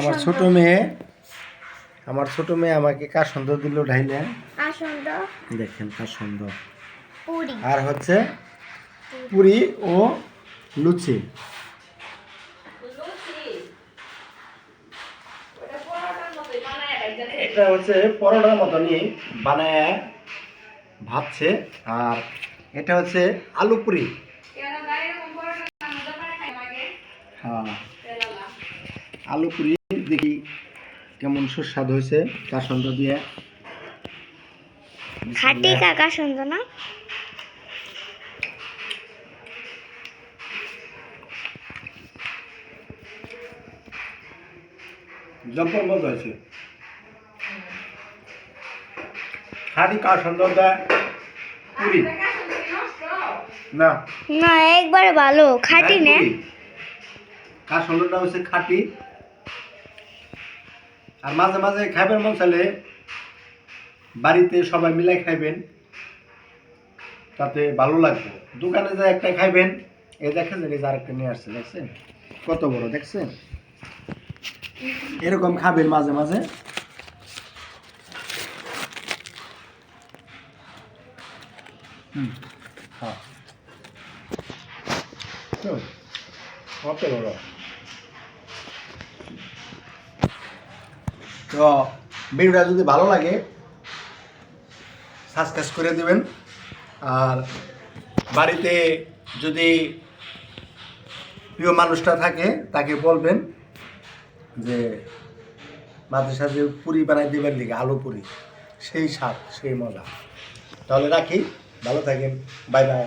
আমার ছোট মেয়ে আমার ছোট মেয়ে আমাকে কাসন্দ দিল ঢাইলেন। দেখেন কাসন্দ। পুরি। আর হচ্ছে পুরি ও লুচি। এটা হচ্ছে পরোটার মতনই বানায় ভাবছে আর এটা হচ্ছে আলু পুরি। হ্যাঁ। আলু পুরি দেখি কেমন সুস্বাদু হয়েছে কাসন্দ দিয়ে। খাটি কাকা সুন্দর না? জম্পর মতো হয়েছে। খালি কাসন্দ দেয়? পুরি। না। না একবার ভালো খাটি নে। কাসন্ডটা হচ্ছে খাটি? আর মাঝে মাঝে খাইবেন মন চাইলে বাড়িতে সবাই মিলে খাইবেন। তাতে ভালো লাগবে। দোকানে যে একটা খাইবেন। এ দেখেন যে নিজে আরেকটা নিয়ে আসছে, দেখছেন? কত বড়, দেখছেন? এরকম খাবেন মাঝে মাঝে। হুম হ্যাঁ। কত বড়? তো ভিডিওটা যদি ভালো লাগে সাবস্ক্রাইব করে দেবেন। আর বাড়িতে যদি প্রিয় মানুষটা থাকে, তাকে বলবেন যে মাঝে সাঝে পুরি বানাই দেবেন লিগে আলু পুরি, সেই স্বাদ, সেই মজা। তাহলে রাখি, ভালো থাকেন, বাই বাই।